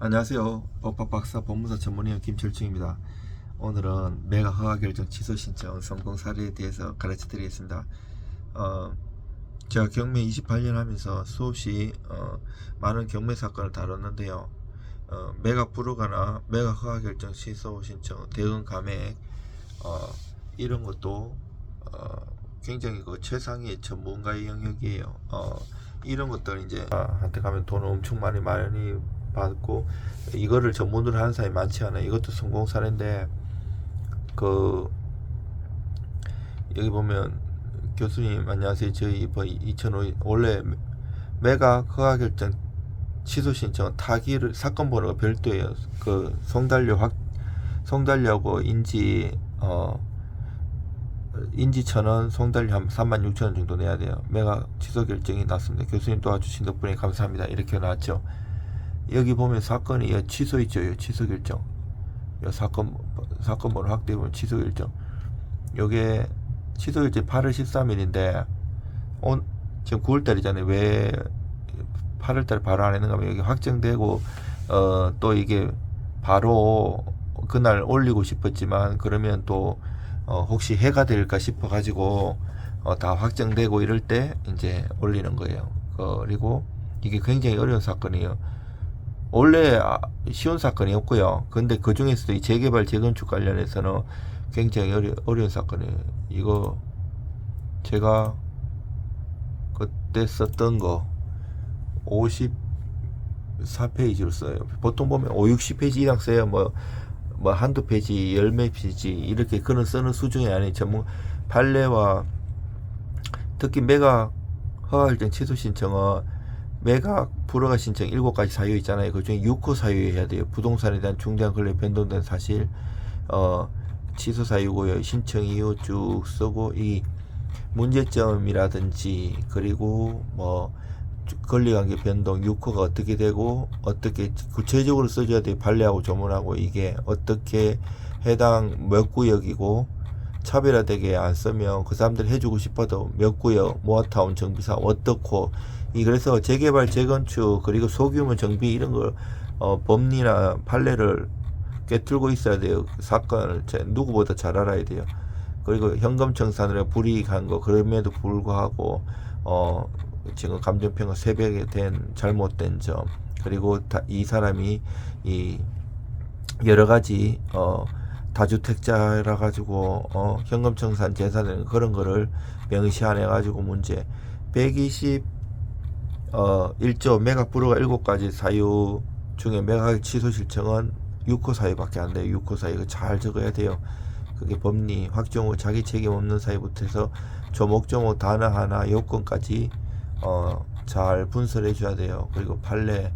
안녕하세요. 법학박사 법무사 전문의원 김철중입니다. 오늘은 매각 허가 결정 취소 신청 성공 사례에 대해서 가르쳐 드리겠습니다. 어, 제가 경매 28년 하면서 수없이 어, 많은 경매 사건을 다뤘는데요. 어, 매각 불허가나 매각 허가 결정 취소 신청, 대응 감액 어, 이런 것도 어, 굉장히 그 최상의 전문가의 영역이에요. 어, 이런 것들 이제 아, 한테 가면 돈 엄청 많이 많이 받고 이거를 전문으로 하는 사람이 많지 않아요. 이것도 성공 사례인데 그 여기 보면 교수님 안녕하세요. 저희 이번 2005 원래 매각 허가 결정 취소 신청은 타기를 사건 번호가 별도예요. 그 송달료 확 송달료하고 인지 어 인지 천원, 송달료 한 3만 6천 원 정도 내야 돼요. 매각 취소 결정이 났습니다. 교수님 도와주신 덕분에 감사합니다. 이렇게 나왔죠. 여기 보면 사건이 여 취소 있죠. 여 취소 결정. 여 사건 사건 번호 확대 보면 취소 결정. 요게 취소 결정 8월 13일인데 온 지금 9월 달이잖아요. 왜 8월 달에 바로 안 했는가 하면 여기 확정되고 어 또 이게 바로 그날 올리고 싶었지만 그러면 또 어, 혹시 해가 될까 싶어 가지고 어, 다 확정되고 이럴 때 이제 올리는 거예요. 어, 그리고 이게 굉장히 어려운 사건이에요. 원래 아, 쉬운 사건이었고요. 근데 그 중에서도 이 재개발 재건축 관련해서는 굉장히 어려, 어려운 사건이에요. 이거 제가 그때 썼던 거 54페이지로 써요. 보통 보면 5, 60페이지 이상 써요. 뭐, 뭐 한두 페이지, 열몇 페이지 이렇게 그런 쓰는 수준이 아닌 전문 판례와 특히 매각 허가일정 취소 신청은 매각 불허가 신청 7가지 사유 있잖아요. 그 중에 6호 사유해야 돼요. 부동산에 대한 중대한 권리 변동된 사실 어 취소 사유고요. 신청 이유 쭉 쓰고 이 문제점이라든지 그리고 뭐 권리관계 변동 6호가 어떻게 되고 어떻게 구체적으로 써줘야 돼요. 판례하고 조문하고 이게 어떻게 해당 몇 구역이고 차별화되게 안 쓰면 그 사람들 해주고 싶어도 몇 구역 모아타운 정비사 어떻고 이 그래서 재개발 재건축 그리고 소규모 정비 이런 걸 어, 법리나 판례를 꿰뚫고 있어야 돼요. 사건을 제- 누구보다 잘 알아야 돼요. 그리고 현금 청산으로 불이익한 거 그럼에도 불구하고 어 지금 감정평가 새벽에 된 잘못된 점 그리고 다, 이 사람이 이 여러 가지 어 다주택자라 가지고 어 현금 청산 재산을 그런 거를 명시 안 해 가지고 문제 120 어 1조 매각 불허가 7가지 사유 중에 매각 취소 실청은 6호 사유밖에 안 돼요. 6호 사유 잘 적어야 돼요. 그게 법리 확정 후 자기 책임 없는 사유부터 해서 조목조목 단어 하나 요건까지 어 잘 분석해 줘야 돼요. 그리고 판례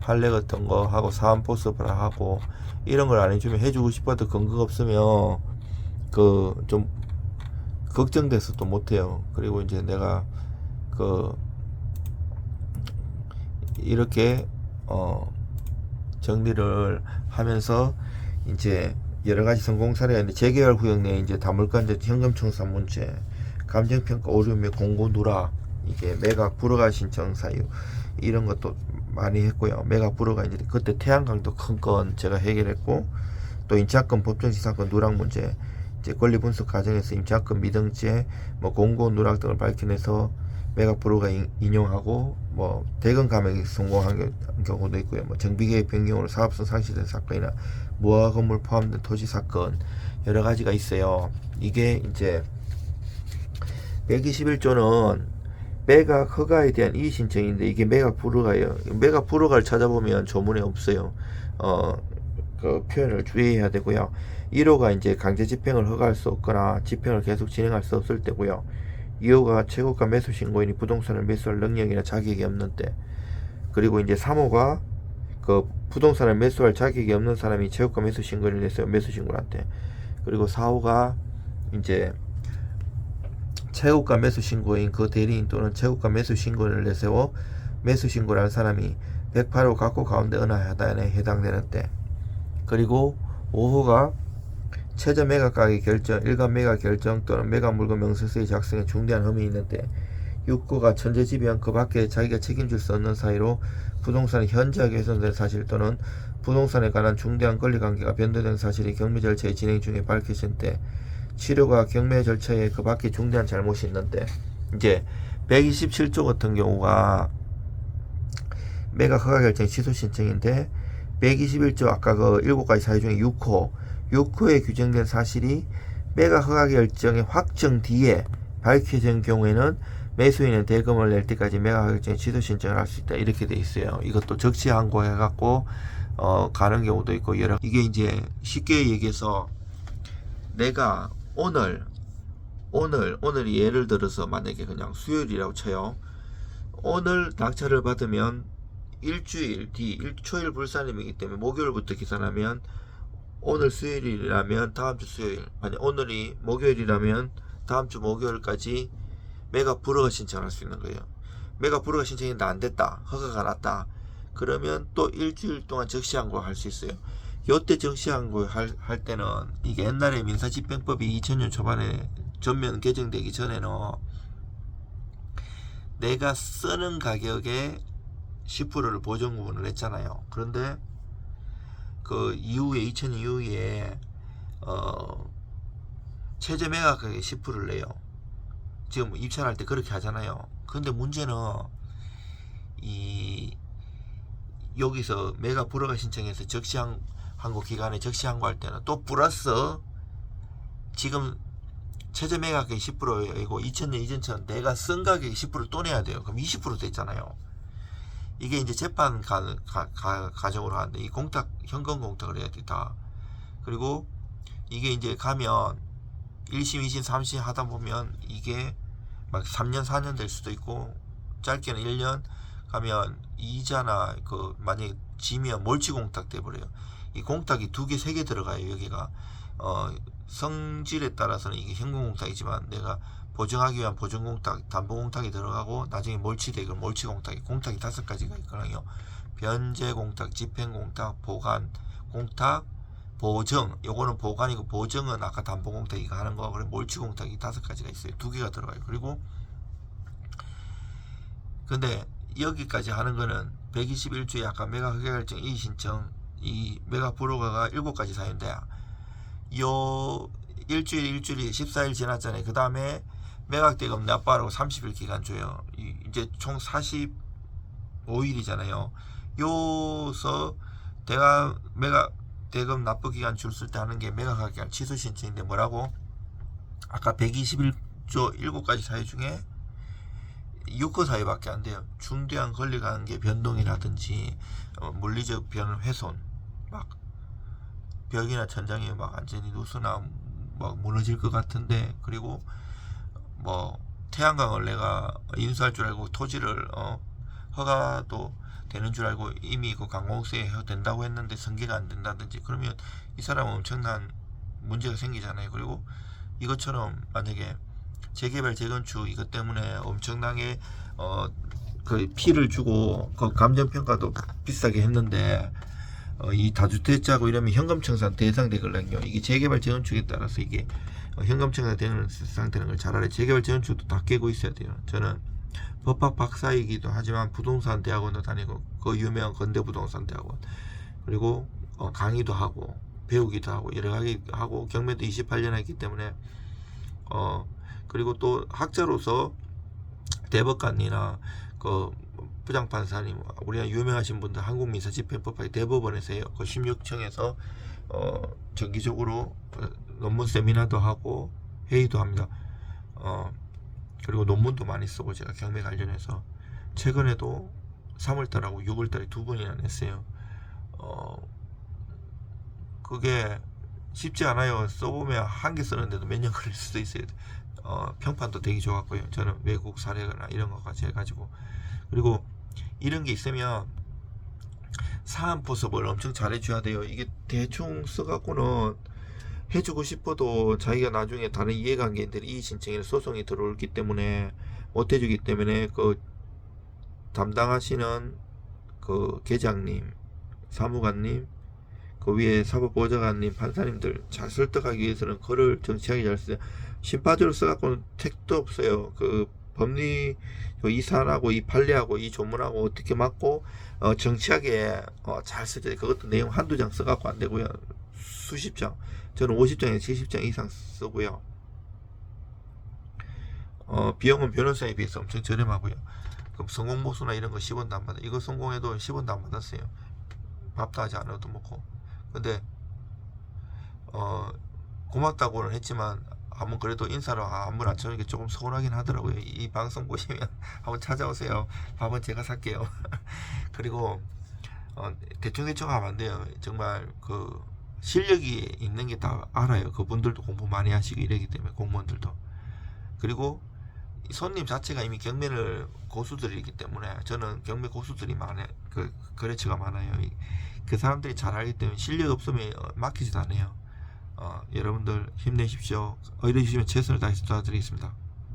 판례 같은 거 하고 사안 보습을 하고 이런 걸 안 해주면 해주고 싶어도 근거가 없으면 그 좀 걱정돼서 또 못해요. 그리고 이제 내가 그 이렇게 어 정리를 하면서 이제 여러 가지 성공 사례가 있는데 재개발 구역 내에 이제 다물간제 현금 청산 문제, 감정평가 오류 및 공고 누락, 이게 매각 불허가 신청 사유 이런 것도 많이 했고요. 불허가 이제 그때 태양광도 큰 건 제가 해결했고 또 임차권 법정시 사건 누락 문제 이제 권리 분석 과정에서 임차권 미등재 뭐 공고 누락 등을 밝혀내서 인- 인용하고 뭐 대금 감액이 성공한 겨- 경우도 있고요. 뭐 정비계획 변경으로 사업성 상실된 사건이나 무화 건물 포함된 토지 사건 여러 가지가 있어요. 이게 이제 121조는 매각 허가에 대한 이의 신청인데 이게 매각 불허가예요. 매각 불허가를 찾아보면 조문에 없어요. 어, 그 표현을 주의해야 되고요. 1호가 이제 강제 집행을 허가할 수 없거나 집행을 계속 진행할 수 없을 때고요. 2호가 최고가 매수 신고인이 부동산을 매수할 능력이나 자격이 없는 때. 그리고 이제 3호가 그 부동산을 매수할 자격이 없는 사람이 최고가 매수 신고를 냈어요. 매수 때. 그리고 4호가 이제 최고가 매수 신고인 그 대리인 또는 최고가 매수 신고를 내세워 매수 신고를 한 사람이 108호 갖고 가운데 어느 하단에 해당되는 때. 그리고 5호가 최저 매각 가격 결정, 일간 매각 결정 또는 매각 물건 명세서의 작성에 중대한 혐의 있는 때 6호가 천재지변 그 밖에 자기가 책임질 수 없는 사이로 부동산의 현저하게 훼손된 사실 또는 부동산에 관한 중대한 권리관계가 변동된 사실이 경매 절차의 진행 중에 밝혀진 때 치료가 경매 절차에 그 밖에 중대한 잘못이 있는데 이제 127조 같은 경우가 매각 허가 결정 취소 신청인데 121조 아까 그 7가지 사유 중에 6호 6호에 규정된 사실이 매각 허가 결정의 확정 뒤에 밝혀진 경우에는 매수인은 대금을 낼 때까지 매각 허가 결정 취소 신청을 할 수 있다 이렇게 돼 있어요. 이것도 적시 항고 해 갖고 어 가는 경우도 있고 여러 이게 이제 쉽게 얘기해서 내가 오늘 오늘 오늘 예를 들어서 만약에 그냥 수요일이라고 쳐요. 오늘 낙찰을 받으면 일주일 뒤 일, 초일 불산임이기 때문에 목요일부터 계산하면 오늘 수요일이라면 다음 주 수요일 만약 오늘이 목요일이라면 다음 주 목요일까지 매각 불허가 신청할 수 있는 거예요. 매각 불허가 신청했는데 안 됐다. 허가가 났다. 그러면 또 일주일 동안 적시항고 할 수 있어요. 요때 적시항고 할, 할 때는 이게 옛날에 민사집행법이 2000년 초반에 전면 개정되기 전에는 내가 쓰는 가격에 10%를 보증구분을 했잖아요. 그런데 그 이후에 2000 이후에 어 최저 매각 가격에 10%를 내요. 지금 입찰할 때 그렇게 하잖아요. 근데 문제는 이 여기서 매각 불허가 신청해서 적시항 항고 기간에 적시항고 할 때는 또 플러스 지금 최저 매각액 10%이고 2000년 이전처럼 내가 쓴 가격에 10%또 내야 돼요. 그럼 20% 됐잖아요. 이게 이제 재판 가, 가, 가, 과정으로 하는데 이 공탁 현금 공탁을 해야 돼다. 그리고 이게 이제 가면 1심, 2심, 3심 하다 보면 이게 막 3년, 4년 될 수도 있고 짧게는 1년 가면 이자나 그 만약에 지면 몰치 공탁 돼 버려요. 이 공탁이 두 개, 세 개 들어가요. 여기가 어 성질에 따라서는 이게 현금 공탁이지만 내가 보증하기 위한 보증 공탁, 담보 공탁이 들어가고 나중에 몰치돼 이걸 몰치 공탁이 공탁이 다섯 가지가 있거든요. 변제 공탁, 집행 공탁, 보관 공탁, 보증. 요거는 보관이고 보증은 아까 담보 공탁 이거 하는 거. 그래 몰치 공탁이 다섯 가지가 있어요. 두 개가 들어가요. 그리고 근데 여기까지 하는 거는 121조에 아까 매각 허가 결정 이의 신청 이 매각 불허가가 일곱 가지 사유인데 요 일주일 일주일이 14일 지났잖아요. 그 다음에 매각 대금 납부하라고 30일 기간 줘요. 이- 이제 총 45일이잖아요. 요서 대가 매각 대금 납부 기간 줄쓸 때 하는 게 매각 허가 기간 취소 신청인데 뭐라고? 아까 121조 7가지 사유 중에 6호 사유밖에 안 돼요. 중대한 권리 관계 변동이라든지 어, 물리적 변 훼손 막 벽이나 천장이 막 완전히 누수나 막 무너질 것 같은데 그리고 뭐 태양광을 내가 인수할 줄 알고 토지를 어 허가도 되는 줄 알고 이미 그 강공세에 된다고 했는데 성계가 안 된다든지 그러면 이 사람은 엄청난 문제가 생기잖아요. 그리고 이것처럼 만약에 재개발 재건축 이것 때문에 엄청나게 어그 피를 주고 그 감정 평가도 비싸게 했는데 어, 이 다주택자고 이러면 현금 청산 대상 되거든요. 이게 재개발 재건축에 따라서 이게 어, 현금 청산 되는 상태는 걸 잘 알아요. 재개발 재건축도 다 깨고 있어야 돼요. 저는 법학 박사이기도 하지만 부동산 대학원도 다니고 그 유명한 건대 부동산 대학원 그리고 어, 강의도 하고 배우기도 하고 여러 가지 하고 경매도 28년 했기 때문에 어 그리고 또 학자로서 대법관이나 그 부장판사님 우리가 유명하신 분들 한국민사 집행법학의 대법원에서요 그 16층에서 어 정기적으로 어, 논문 세미나도 하고 회의도 합니다. 어 그리고 논문도 많이 쓰고 제가 경매 관련해서 최근에도 3월달하고 6월달에 두 번이나 냈어요. 어 그게 쉽지 않아요. 써보면 한 개 쓰는데도 몇 년 걸릴 수도 있어요. 어, 평판도 되게 좋았고요. 저는 외국 사례거나 이런 것까지 해가지고. 그리고 이런 게 있으면 사안 포섭을 엄청 잘해줘야 돼요. 이게 대충 써갖고는 해주고 싶어도 자기가 나중에 다른 이해관계인들이 이의 신청에 소송이 들어오기 때문에 못 해주기 때문에 그 담당하시는 그 계장님, 사무관님, 그 위에 사법보좌관님, 판사님들 잘 설득하기 위해서는 글을 정치하게 잘 써요. 심파주를 써갖고는 택도 없어요. 그 법리 이 사안하고 이 판례하고 이 조문하고 어떻게 맞고 어, 정치하게 어, 잘 쓰자. 그것도 내용 한두 장 써갖고 안 되고요. 수십 장. 저는 50장에 70장 이상 쓰고요. 어, 비용은 변호사에 비해서 엄청 저렴하고요. 그럼 성공 보수나 이런 거 10원도 안 받아. 이거 성공해도 10원도 안 받았어요. 밥도 하지 않아도 먹고. 근데 어 고맙다고는 했지만 한번 그래도 인사로 안 쳐는 게 조금 서운하긴 하더라고요. 이, 이 방송 보시면 한번 찾아오세요. 밥은 제가 살게요. 그리고 어, 대충 대충 하면 안 돼요. 정말 그 실력이 있는 게 다 알아요. 그분들도 공부 많이 하시고 이러기 때문에 공무원들도. 그리고 이 손님 자체가 이미 경매를 고수들이기 때문에 저는 경매 고수들이 많아요. 그 거래처가 많아요. 이- 그 사람들이 잘 알기 때문에 실력 없으면 어, 맡기지도 않아요. 어, 여러분들 힘내십시오. 의뢰 주시면 최선을 다해서 도와드리겠습니다.